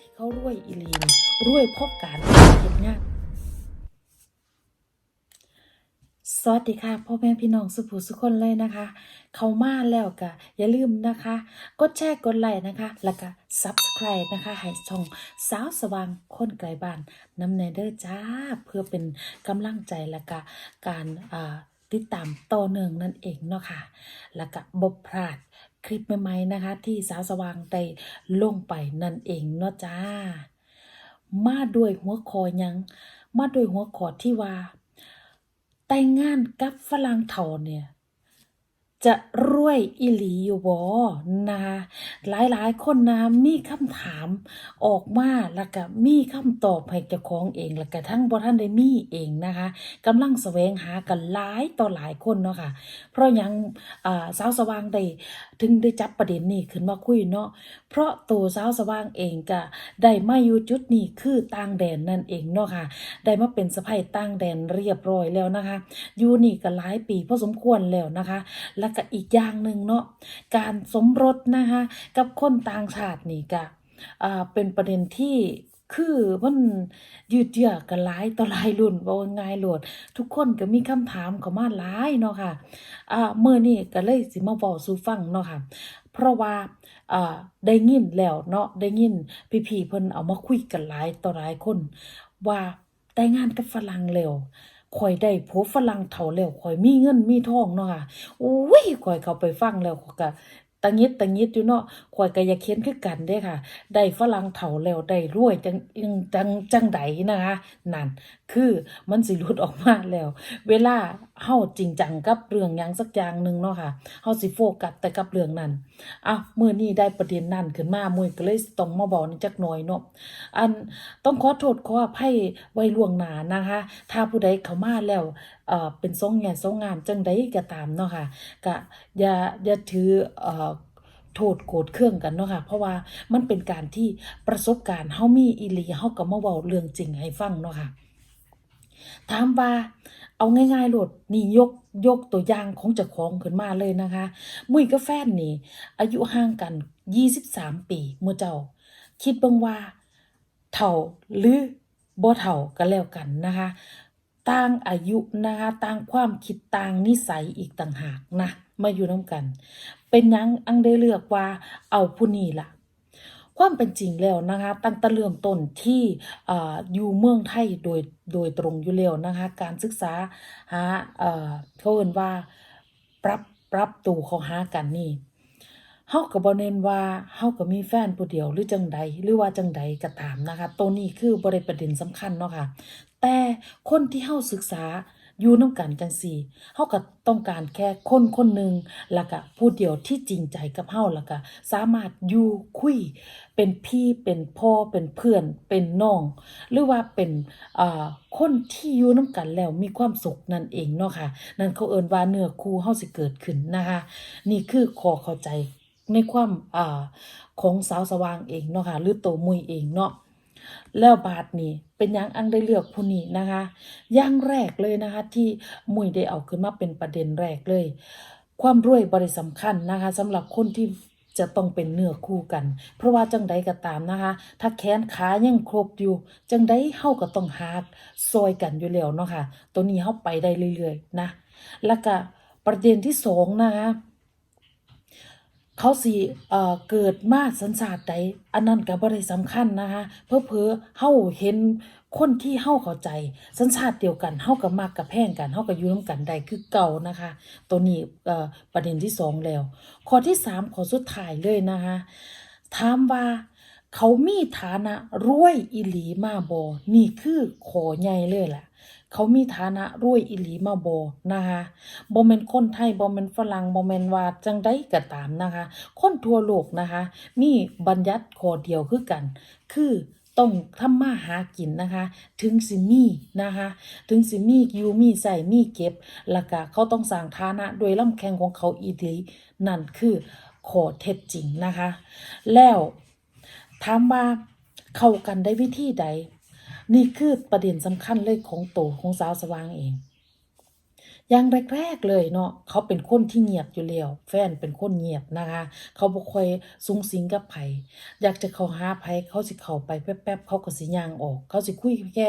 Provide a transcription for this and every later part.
ที่เขารวยอีลีนรวยเพราะการเฮ็ดงานสวัสดีค่ะพ่อแม่พี่น้องสุภูสุคนเลยนะคะ เข้ามาแล้วก็อย่าลืมนะคะ กดแชร์กดไลค์นะคะ แล้วก็ subscribe นะคะให้ช่องสาวสว่างคนไกลบ้านน้ำในเด้อจ้า เพื่อเป็นกำลังใจและก็การติดตามต่อเนื่องนั่นเองเนาะค่ะแล้วก็บบพลาด คลิปใหม่ๆนะคะ ที่สาวสว่างได้ลงไปนั่นเองเนาะจ้า มาด้วยหัวคอยัง มาด้วยหัวขอที่ว่า แต่งงานกับฝรั่งเถาเนี่ย จะรวยอีหลีอยู่บ่นะคะหลายๆ คนนะมีคำถามออกมาแล้วก็มีคำตอบให้เจ้าของเองแล้วก็ทั้งบ่ทันได้มีเองนะคะกำลังแสวงหากันหลายต่อหลายคนเนาะค่ะเพราะยังสาวสว่างได้ถึงได้จับประเด็นนี้ขึ้นมาคุยเนาะเพราะตัวสาวสว่างเองก็ได้มาอยู่จุดนี้คือต่างแดนนั่นเองเนาะค่ะได้มาเป็นสะใภ้ต่างแดนเรียบร้อยแล้วนะคะอยู่นี่ก็หลายปีพอสมควรแล้วนะคะแล้วก็อีกอย่างหนึ่งเนาะการสมรสนะคะกับคนต่างชาตินี่ก็อ่าเป็นประเด็นที่คือมันยืดเยื้อกันหลายต่อหลายรุ่นว่าง่ายโลด ทุกคนก็มีคำถามเข้ามาหลายเนาะค่ะอ่าเมื้อนี้ก็เลยสิมาเว้าสู่ฟังเนาะค่ะ เพราะว่าอ่าได้ยินแล้วเนาะได้ยินพี่ๆเพิ่นเอามาคุยกันหลายต่อหลายคน ว่าแต่งงานกับฝรั่งแล้ว คอยได้ผัวฝรั่งเฒ่าแล้วคอยมีเงินมีทองเนาะค่ะโอ้ยคอยเขาไปฟังแล้วก็ ตังงิดตังงิดอยู่เนาะข่อยก็อยากเขียนคือกันเด้ค่ะ ได้ฝรั่งเฒ่าแล้วได้รวยจังจังจังใดนะคะนั่นคือมันสิหลุดออกมาแล้ว เวลาเฮาจริงจังกับเรื่องยังสักอย่างหนึ่งเนาะค่ะเฮาสิโฟกัสแต่กับเรื่องนั้นอ้าวมื้อนี้ได้ประเด็นนั้นขึ้นมามื้อก็เลยต้องมาบอกนี่จักหน่อยเนาะอันต้องขอโทษขออภัยไว้ล่วงหน้านะคะ ถ้าผู้ใดเข้ามาแล้ว เอ่อเป็นทรงแง่ทรงงามจังใดก็ตามเนาะค่ะก็อย่าอย่าถือเอ่อโทษโกรธเครื่องกันเนาะค่ะ เพราะว่ามันเป็นการที่ประสบการณ์เฮามีอีหลีเฮาก็มาเว้าเรื่องจริงให้ฟังเนาะค่ะถามว่าเอาง่ายๆโหลดนี่ยกยกตัวอย่างของเจ้าของขึ้นมาเลยนะคะ มุ้ยกับแฟนนี่ อายุห่างกัน 23 ปีหมู่อเจ้า คิดเบิ่งว่าเฒ่าหรือบ่เฒ่าก็แล้วกันนะคะ ต่างอายุนะคะต่างความคิดต่างนิสัยอีกต่างหากนะมาอยู่นํกัน เป็นยังอังได้เลือกว่าเอาผู้นี้ล่ะ ความเป็นจริงแล้วนะคะตั้งแต่เริ่มต้นที่ออยู่เมืองไทยโดยโดยตรงอยู่แล้วนะคะการศึกษาหาเอ่อเขาเอิ้นว่าปรับปรับตัวเขาหากันนี่เฮาก็บ่เน้นว่าเฮาก็มีแฟนผู้เดียวหรือจังใดหรือว่าจังใดก็ตามนะคะตัวนี้คือบ่ได้ประเด็นสำคัญเนาะค่ะ แต่คนที่เฮาศึกษาอยู่น้ำกันจังซี่เฮาก็ต้องการแค่คนคนหนึ่งแล้วก็ผู้เดียวที่จริงใจกับเฮาแล้วก็สามารถอยู่คุย เป็นพี่เป็นพ่อเป็นเพื่อน เป็นน้อง หรือว่าเป็นเอ่อคนที่อยู่น้ำกันแล้วมีความสุขนั่นเองเนาะค่ะ นั่นเขาเอิ้นว่าเนื้อคู่เฮาสิเกิดขึ้นนะคะ นี่คือขอเข้าใจในความอ่าของสาวสว่างเองเนาะค่ะหรือโตวมุยเองเนาะ แล้วบาทนี่เป็นยังอังได้เลือกผู้นี้นะคะอย่างแรกเลยนะคะ ที่มุยได้เอาขึ้นมาเป็นประเด็นแรกเลย ความรวยบริสำคัญนะคะสำหรับคนที่จะต้องเป็นเนื้อคู่กัน เพราะว่าจังใดก็ตามนะคะ ถ้าแขนขายังครบอยู่ จังใดเฮาก็ต้องหาซอยกันอยู่แล้วเนาะค่ะ ตัวนี้เฮาไปได้เรื่อยๆนะ แล้วก็ประเด็นที่สองนะคะ เขาสิเอ่อเกิดมาสัญชาติใดอันนั้นก็บ่ได้สำคัญนะคะเผลอๆเฮาเห็นคนที่เฮาเข้าใจสัญชาติเดียวกันเฮาก็มักกับแพงกันเฮาก็อยู่นํกันได้คือเก่านะคะ ตัวนี้เอ่อประเด็นที่สองแล้ว ข้อที่สามข้อสุดท้ายเลยนะคะถามว่าเขามีฐานะรวยอีหลีมาบ่นี่คือขอใหญ่เลยแหละ เขามีฐานะรวยอีหลีมาโบนะคะบ่แม่นคนไทยบ่แม่นฝรั่งบ่แม่นว่าจังใดก็ตามนะคะ คนทั่วโลกนะคะ มีบัญญัติข้อเดียวคือกัน คือต้องทำมาหากินนะคะ ถึงสิมีนะคะ ถึงสิมีอยู่มีใส่มีเก็บแล้วก็เขาต้องสร้างฐานะโดวยลำแข้งของเขาอีหลีนั่นคือข้อเท็จจริงนะคะ แล้วถามว่าเข้ากันได้วิธีใด นี่คือประเด็นสำคัญเลยของโตของสาวสว่างเอง อย่างแรกๆเลยเนาะเขาเป็นคนที่เงียบอยู่แล้วแฟนเป็นคนเงียบนะคะ เขาบ่ค่อยสุงสิงกับไผอยากจะเขาหาไผเขาสิเข้าไปแป๊บๆเขาก็สิย่างออก เขาสิคุยแค่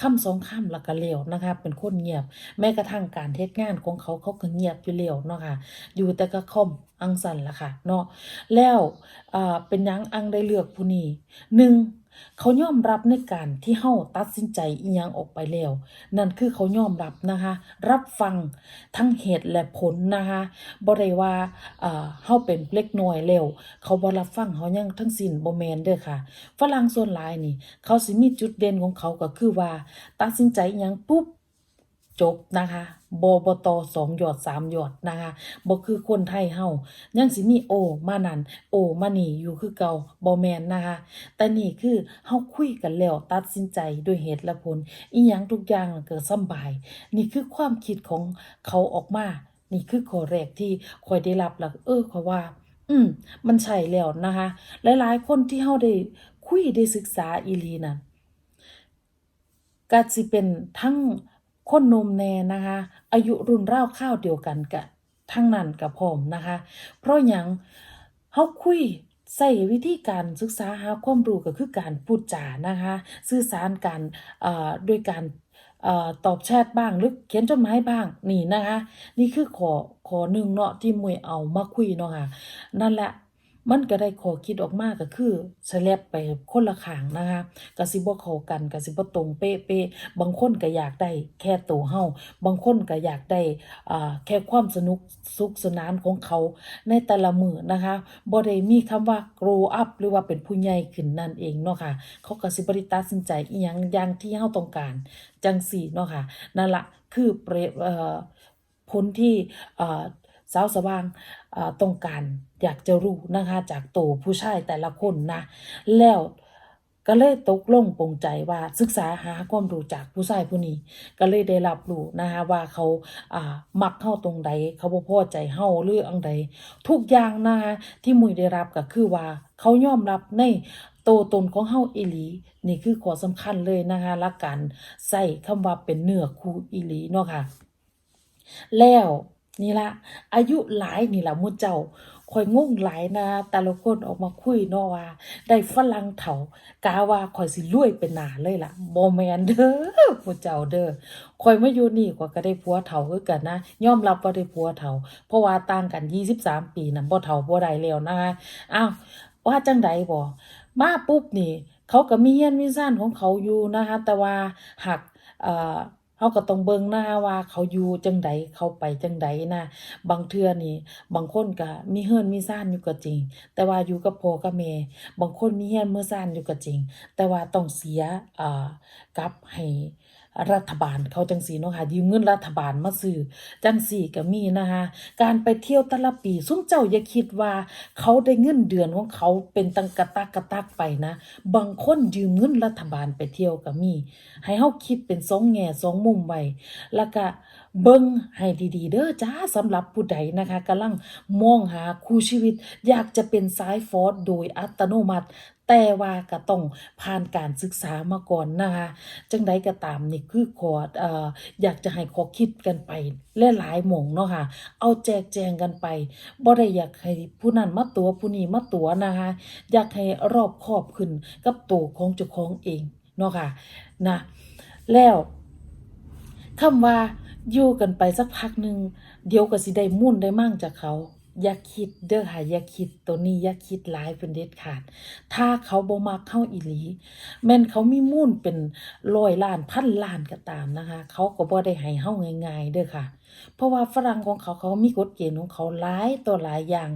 คำสองคำแล้วก็แล้วนะคะ เป็นคนเงียบ แม้กระทั่งการเฮ็ดงานของเขาเขาก็เงียบอยู่แล้วเนาะค่ะ อยู่แต่กับคอมอังสันละค่ะเนาะแล้วอ่าเป็นยังอังได้เลือกผู้นี้หนึ่ง เขายอมรับในการที่เฮาตัดสินใจอีหยังออกไปแล้ว นั่นคือเขายอมรับนะคะ รับฟังทั้งเหตุและผลนะคะบ่ได้ว่าเอ่อเฮาเป็นเล็กน้อยแล้วเขาบ่รับฟังเฮายังทั้งสิ้นบ่แม่นเด้อค่ะฝรั่งส่วนหลายนี่ เขาสิมีจุดเด่นของเขาก็คือว่า ตัดสินใจอิหยังปุ๊บจบนะคะ บอบตสองหยอดสามหยอดนะคะบ่คือคนไทยเฮายังสิมีโอ มานั่นโอมานี่อยู่คือเก่าบ่แมนนะคะ แต่นี่คือเฮาคุยกันแล้วตัดสินใจด้วยเหตุและผล อีหยังทุกอย่างเกิดสบาย นี่คือความคิดของเขาออกมา นี่คือข้อแรกที่ข่อยได้รับแล้วเออข่อยว่า อืม มันใช่แล้วนะคะ หลาย ๆ คนที่เฮาได้คุยได้ศึกษาอีลีน่ะก็สิเป็นทั้ง คนนมแน่นะคะ อายุรุ่นราวคราวเดียวกันกะทั้งนั้นกับพร้อมนะคะ เพราะหยังเฮาคุยใส่วิธีการศึกษาหาความรู้ก็คือการพูดจานะคะ สื่อสารกันเอ่อโดยการเอ่อตอบแชทบ้างหรือเขียนจดหมายบ้างนี่นะคะ นี่คือขอขอหนึ่งเนาะที่มวยเอามาคุยเนาะค่ะนั่นแหละ มันก็ได้ข้อคิดออกมาก็คือสแลบไปคนละขางนะคะกสิบ่เข้ากันกสิบ่ตรงเป๊ะๆบางคนก็อยากได้แค่ตัวเฮาบางคนก็อยากได้อ่าแค่ความสนุกสุขสนานของเขาในแต่ละมือนะคะบ่ได้มีคำว่า grow up หรือว่าเป็นผู้ใหญ่ขึ้นนั่นเองเนาะค่ะเขาก็สิบ่ได้ตัดสินใจอีหยังอย่างที่เฮาต้องการจังซี่เนาะค่ะนั่นละคือเปรเอ่อผลที่เอ่อสาวสว่างอ่อต้องการ อยากจะรู้นะคะจากตัวผู้ชายแต่ละคนนะ แล้วก็เลยตกลงปรงใจว่าศึกษาหาความรู้จากผู้ชายผู้นี้ ก็เลยได้รับรู้นะคะว่าเขาอ่ามักเฮาตรงใด เขาบ่พอใจเฮาหรืออังใด ทุกอย่างนะคะที่มุยได้รับก็คือว่าเขายอมรับในโตตนของเฮาอีหลี นี่คือข้อสำคัญเลยนะคะและการใส่คำว่าเป็นเนื้อคู่อีหลีเนาะค่ะ แล้วนี่ละอายุหลายนี่ละมู่เจ้า ข่อยงงหลายนะ แต่ละคนออกมาคุยเนาะว่า ได้ฝรั่งเฒ่ากาว่าข่อยสิรวยเป็นหนาเลยล่ะบ่แมนเด้อผู้เจ้าเด้อข่อยมาอยู่นี่ข่อยก็ได้ผัวเฒ่าคือกันนะยอมรับว่าได้ผัวเฒ่าเพราะว่าต่างกัน23ปีน่ะบ่เฒ่าบ่ได้แล้วนะคะอ้าวว่าจังใดบ่มาปุ๊บนี่ เขาก็มีเฮียนมีซ่านของเขาอยู่นะคะแต่ว่าหักเอ่อ เขาก็ต้องเบิ่งหน้าว่าเขาอยู่จังใดเขาไปจังใดนะบางเทื่อนี่บางคนก็มีเฮือนมีซ่านอยู่ก็จริง แต่ว่าอยู่กับพ่อกับแม่บางคนมีเฮือนมีซ่านอยู่ก็จริง แต่ว่าต้องเสียอ่ากับให้ รัฐบาลเขาจังสีเนาะค่ะยืมเงินรัฐบาลมาซื้อจังสีก็มีนะคะการไปเที่ยวแต่ละปีซุ้มเจ้าอย่าคิดว่า เขาได้เงินเดือนของเขาเป็นตังกะตักกะตักไปนะ บางคนยืมเงินรัฐบาลไปเที่ยวก็มี ให้เขาคิดเป็นสองแง่สองมุมไว้แล้วก็เบิ่งให้ดีๆ เด้อจ้าสำหรับผู้ใดนะคะกำลังมองหาคู่ชีวิต อยากจะเป็นสายฟอร์สโดยอัตโนมัติ แต่ว่าก็ต้องผ่านการศึกษามาก่อนนะคะจังใดก็ตามนี่คือขอเอ่ออยากจะให้ขอคิดกันไปหลายหมองเนาะค่ะ เอาแจกแจงกันไปบ่ได้อยากให้ผู้นั้นมาตัวผู้นี้มาตัวนะคะอยากให้รอบคอบขึ้นกับตัวของเจ้าของเองเนาะค่ะนะแล้วคำว่า อยู่กันไปสักพักหนึ่งเดี๋ยวก็สิได้มุ่นได้มั่งจากเขา อย่าคิดเด้อค่ะอย่าคิดตัวนี้อย่าคิดหลายเป็นเด็ดขาด ถ้าเขาบ่มักเข้าอีหลี แม่นเขามีมุ่นเป็นร้อยล้านพันล้านก็ตามนะคะ เขาก็บ่ได้ให้เฮาง่ายๆเด้อค่ะ เพราะว่าฝรั่งของเขาเขามีกฎเกณฑ์ของเขาหลายตัวหลายอย่าง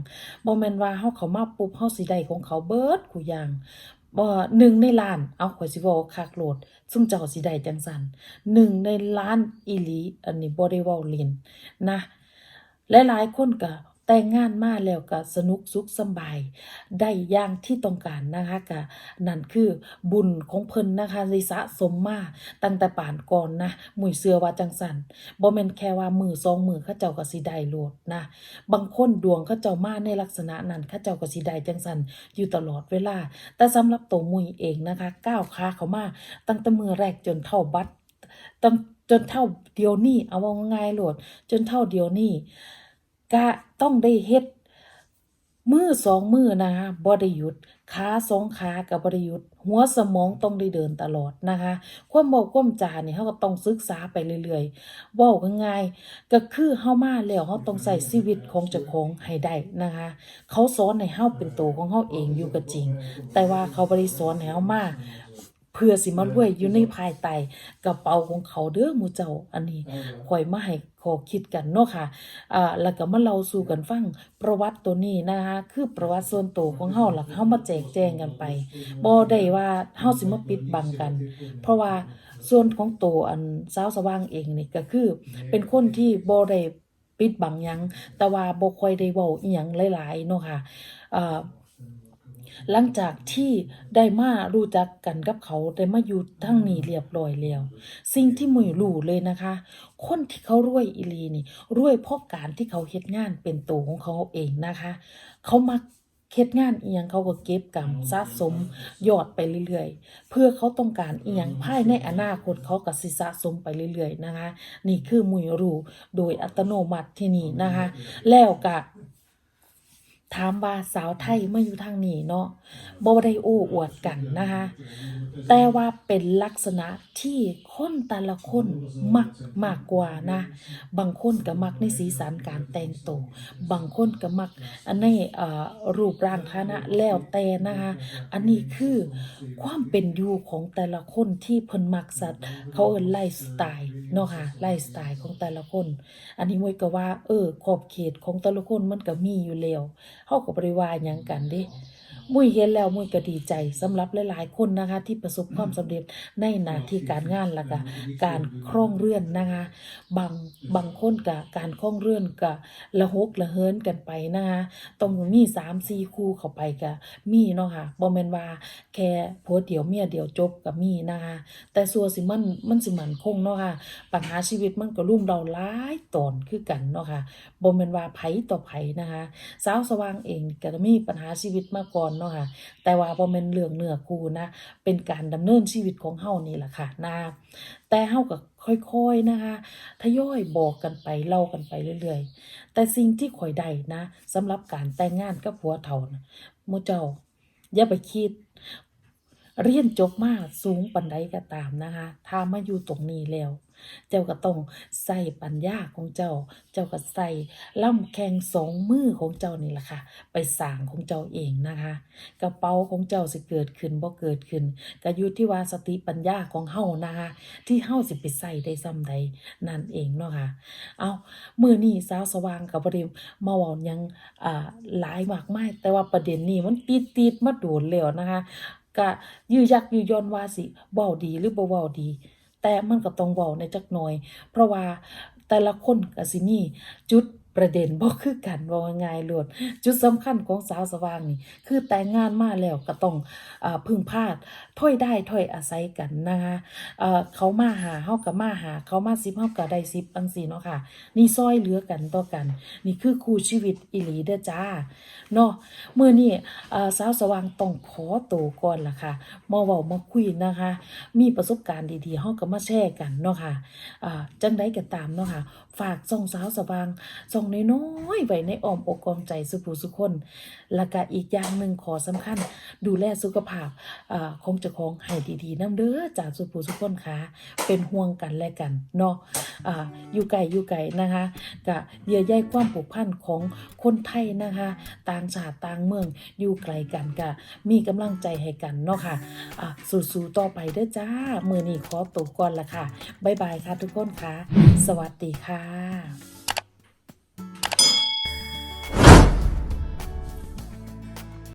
บ่แม่นว่าเฮาเขามาปุ๊บเฮาสิได้ของเขาเบิดกูอย่าง บ่หนึ่งในล้าน เอาข่อยสิเว้าคักโลด ซุ่มเจ้าสิได้จังซั่นหนึ่งในล้านอีหลี อันนี้บ่ได้เว้าเล่นนะ หลายๆคนก็ แต่งงานมาแล้วก็สนุกสุขสบาย ได้อย่างที่ต้องการนะคะก็นั่นคือบุญของเพิ่นนะคะที่สะสมมาตั้งแต่ป่านก่อนนะหมุ่ยเสือว่าจังซั่นบ่แม่นแค่ว่ามือสองมือเขาเจ้าก็สิได้โลดนะ บางคนดวงเขาเจ้ามาในลักษณะนั้นเขาเจ้าก็สิได้จังซั่นอยู่ตลอดเวลา แต่สำหรับตัวมุ่ยเองนะคะก้าวขาเขามาตั้งแต่มือแรกจนเท่าบัดตั้งจนเท่าเดียวนี้เอาว่าง่ายโหลด จนเท่าเดียวนี้ ก็ต้องได้เฮ็ดมือสองมือนะคะบ่ได้หยุดขาสองขากับ่ได้หยุดหัวสมองต้องได้เดินตลอดนะคะ ความเว้าความจาเนี่ยเฮาก็ต้องศึกษาไปเรื่อยๆว้าง่ายๆก็คือเฮามาแล้วเฮาต้องใช้ชีวิตของเจ้าของให้ได้นะคะ เขาสอนให้เฮาเป็นตัวของเฮาเองอยู่ก็จริง แต่ว่าเขาบ่ได้สอนให้เฮามา เพื่อสิมารวยอยู่ในภายใต้กระเป๋าของเขาเด้อหมู่เจ้าอันนี้ข่อยมาให้ขอคิดกันเนาะค่ะอ่าแล้วก็มาเล่าสู่กันฟังประวัติตัวนี้นะคะคือประวัติส่วนตัวของเฮาล่ะเฮามาแจกแจงกันไปบ่ได้ว่าเฮาสิมาปิดบังกัน เพราะว่าส่วนของตัวอันสาวสว่างเองนี่ก็คือ เป็นคนที่บ่ได้ปิดบังหยังแต่ว่าบ่ค่อยได้เว้าอีหยังหลายๆเนาะค่ะอ่า หลังจากที่ได้มารู้จักกันกับเขาได้มาอยู่ทั้งนี้เรียบร้อยแล้ว สิ่งที่มุยรู้เลยนะคะ คนที่เขารวยอีลีนี่รวยเพราะการที่เขาเฮ็ดงานเป็นตัวของเขาเองนะคะ เขามักเฮ็ดงานเอียงเขาก็เก็บกำสะสมยอดไปเรื่อยๆ เพื่อเขาต้องการเอียงภายในอนาคตเขาก็สิสะสมไปเรื่อยๆนะคะ นี่คือมุยรู้โดยอัตโนมัติที่นี่นะคะ แล้วก็ ถามว่าสาวไทยมาอยู่ทางนี้เนาะบ่ได้โอ้อวดกันนะคะ แต่ว่าเป็นลักษณะที่คนแต่ละคนมักมากกว่านะ บางคนก็มักในสีสันการแต่งตัวบางคนก็มักอันในรูปร่างฐานะแล้วแต่นะคะ อันนี้คือความเป็นอยู่ของแต่ละคนที่เพิ่นมักสัตว์เขาเอิ้นไลฟ์สไตล์เนาะค่ะไลฟ์สไตล์ของแต่ละคน อันนี้มวยก็ว่า เออขอบเขตของแต่ละคนมันก็มีอยู่แล้ว เฮาก็บ่ได้ว่าหยังกันเด้ มุ้ยเห็นแล้วมุ้ยก็ดีใจสำหรับหลายๆ คนนะคะ ที่ประสบความสำเร็จในหน้าที่การงานแล้วก็การครองเรือนนะคะบางบางคนก็การครองเรือนก็ละหกละเฮินกันไปนะคะต้องมี3 4คู่เข้าไปก็มีเนาะค่ะบ่แม่นว่าแค่ผัวเดียวเมียเดียวจบก็มีนะคะแต่ส่วนสิมันมันสิมันคงเนาะค่ะปัญหาชีวิตมันก็ลุ่มเราหลายตอนคือกันเนาะค่ะบ่แม่นว่าไผต่อไผนะคะสาวสว่างเองก็มีปัญหาชีวิตมาก่อนเนาะค่ะ แต่ว่าบ่แม่นเรื่องเนื้อคูนะ เป็นการดำเนินชีวิตของเฮานี่แหละค่ะนะแต่เฮาก็ค่อยๆนะคะทยอยบอกกันไปเล่ากันไปเรื่อยๆ แต่สิ่งที่ข่อยได้นะสำหรับการแต่งงานกับผัวเฒ่านะมูเจ้าอย่าไปคิด เรียนจบมาสูงปานใดก็ตามนะคะถ้ามาอยู่ตรงนี้แล้ว เจ้าก็ต้องใส่ปัญญาของเจ้า เจ้าก็ใส่ล่ำแข้งสองมือของเจ้านี่แหละค่ะ ไปสร้างของเจ้าเองนะคะ กระเป๋าของเจ้าสิเกิดขึ้นบ่เกิดขึ้นก็อยู่ที่ว่าสติปัญญาของเฮานะคะ ที่เฮาสิไปใส่ได้ส่ำใดนั่นเองเนาะค่ะ เอาเมื้อนี้สาวสว่างก็บ่ได้มาว้ายังอ่าหลายมากมายแต่ว่าประเด็นนี้มันติดๆมาโดนแล้วนะคะ ก็ยื้อยักยื้อย้อนว่าสิเบาดีหรือบ่เบาดี แต่มันก็ต้องเบาในจักหน่อย เพราะว่าแต่ละคนก็สิมีจุด ประเด็นบ่คือกันว่าง่ายๆโลดจุดสำคัญของสาวสว่างนี่คือแต่งงานมาแล้วก็ต้องอพึ่งพาดถ้อยได้ถ้อยอาศัยกันนะคะเขามาหาเฮาก็มาหา เขามา10เฮาก็ได้10จังซี่เนาะค่ะ นี่ซอยเหลือกันต่อกัน นี่คือคู่ชีวิตอีหลีเด้อจ้าเนาะเมื้อนี่สาวสว่างต้องขอตัวก่อนล่ะค่ะมาเว้ามาคุยนะคะ มีประสบการณ์ดีๆเฮาก็มาแชร์กันเนาะค่ะอ่าจังไดก็ตามเนาะค่ะ ฝากส่องสาวสว่างส่องน้อยๆไว้ในอ้อมอกอ้อมใจสุผู้สุคน แล้วก็อีกอย่างหนึ่งขอสำคัญ ดูแลสุขภาพอ่ของเจ้าของให้ดีๆนํเด้อจากสุผู้สุคนค่ะเป็นห่วงกันและกันเนาะอ่าอยู่ไกลอยู่ไกลนะคะก็เยื่อใยความผูกพันของคนไทยนะคะ ต่างชาติต่างเมืองอยู่ไกลกันก็มีกำลังใจให้กันเนาะค่ะอะสู้ๆต่อไปเด้อจ้ามือนี้ขอตัวก่อนละค่ะบ๊ายบายค่ะทุกคนค่ะ สวัสดีค่ะ